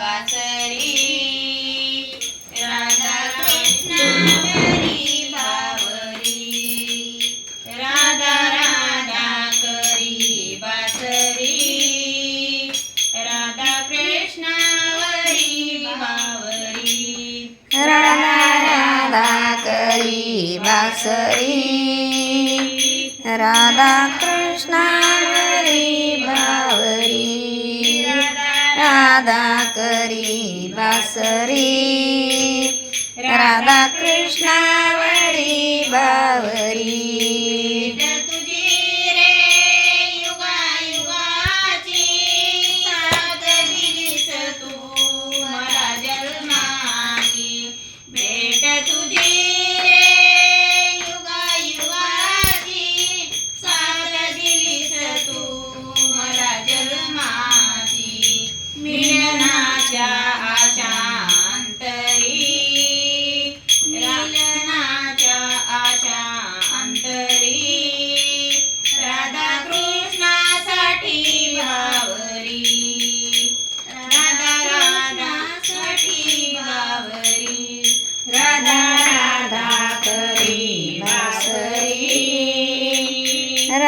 बासरी राधा कृष्ण बावरी राधा राधा करी राधा बावरी राधा राधा करी राधा करी बासरी राधा कृष्णावरी बावरी.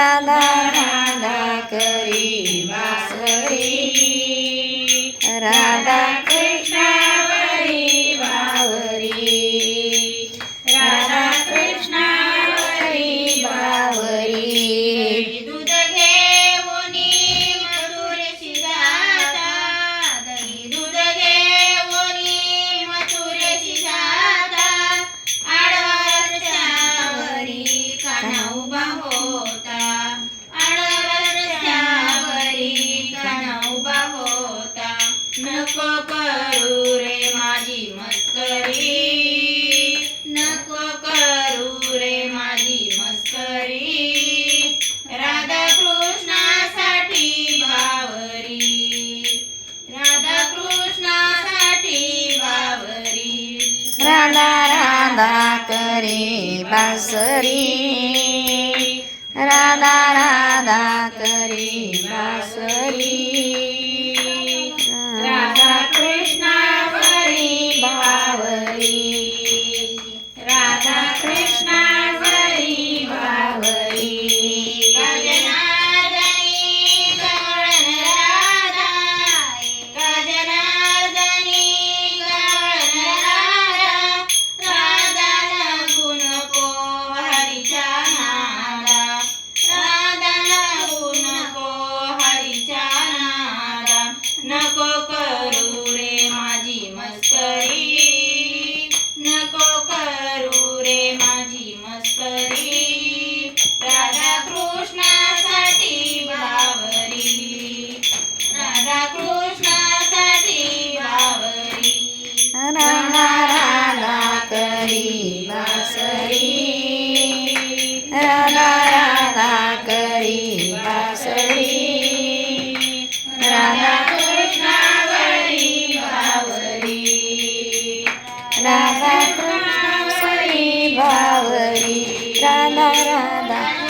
Radha. राधा राधा करी बासरी. राधा राधा करी बासरी. नको करू रे माझी मस्करी नको करू रे माझी मस्करी राधा कृष्णासाठी बावरी राधा कृष्णासाठी बावरी करी राधा कृष्ण भावरी राधा राधा